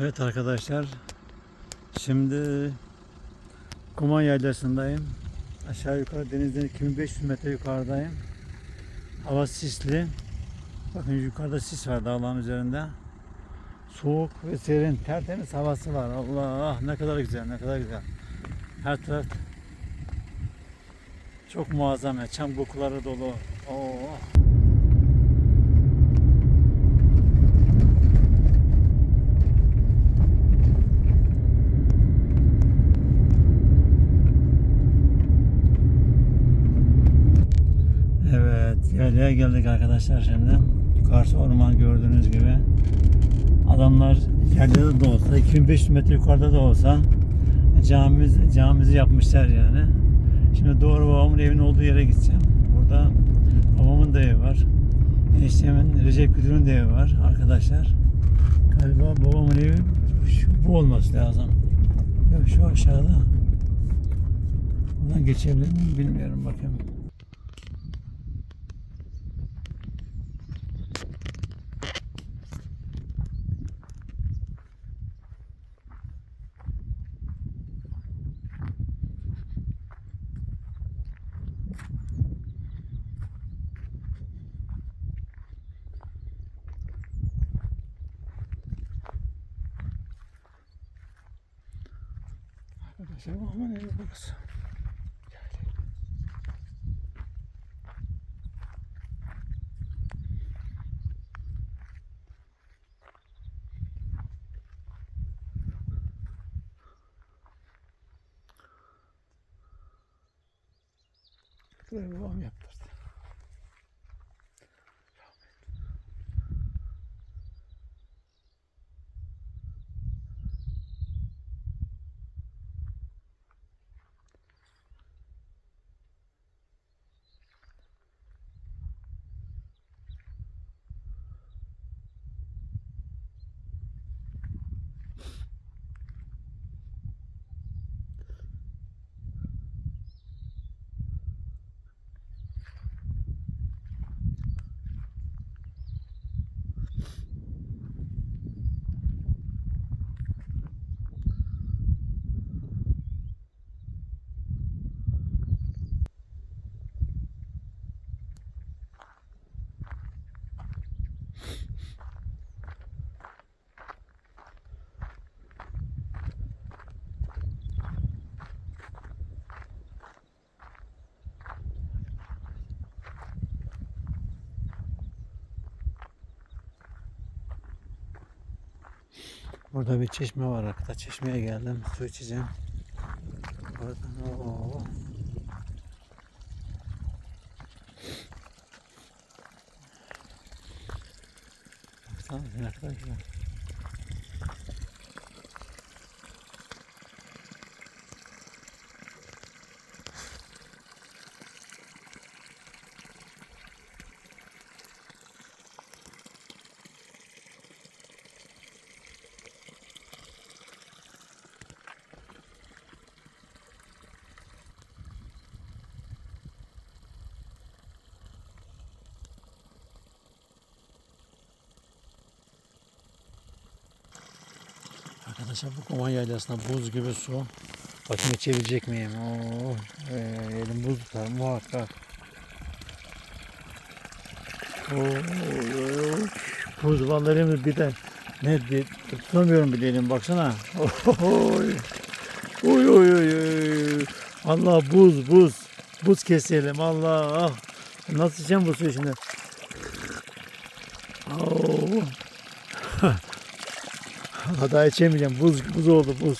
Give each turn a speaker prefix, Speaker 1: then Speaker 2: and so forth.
Speaker 1: Evet arkadaşlar. Şimdi Kuman Yaylası'ndayım. Aşağı yukarı denizden 2500 metre yukarıdayım. Hava sisli. Bakın yukarıda sis var dağların üzerinde. Soğuk ve serin, tertemiz havası var. Allah ne kadar güzel, ne kadar güzel. Her taraf çok muazzam ya. Çam kokuları dolu. Oo. Yaylaya geldik arkadaşlar şimdi. Yukarısı orman gördüğünüz gibi. Adamlar yerde de olsa, 2500 metre yukarıda da olsa camimiz, camimizi yapmışlar yani. Şimdi doğru babamın evinin olduğu yere gideceğim. Burada babamın da evi var. Eniştemin Recep Güdür'ün de evi var arkadaşlar. Galiba babamın evi şu, bu olması lazım. Yok şu aşağıda. Buradan geçebilir miyim bilmiyorum bakayım. Arkadaşlar aman evi burası. Burayı babam yaptırdı. Burada bir çeşme var arkada. Çeşmeye geldim. Su içeceğim. Buradan oo. Baksana ne Arkadaşlar bu Koman Yaylası'nda buz gibi su. Bakın içebilecek miyim? Oo, e, elim buz tutar muhakkak. Oo, buz vallahi bir de ne tutamıyorum bile elim baksana. Oy oy oy oy. Allah buz buz. Buz keselim Allah. Nasıl içeceğim bu suyu şimdi? Oo. Daha içemeyeceğim. Buz, buz oldu buz.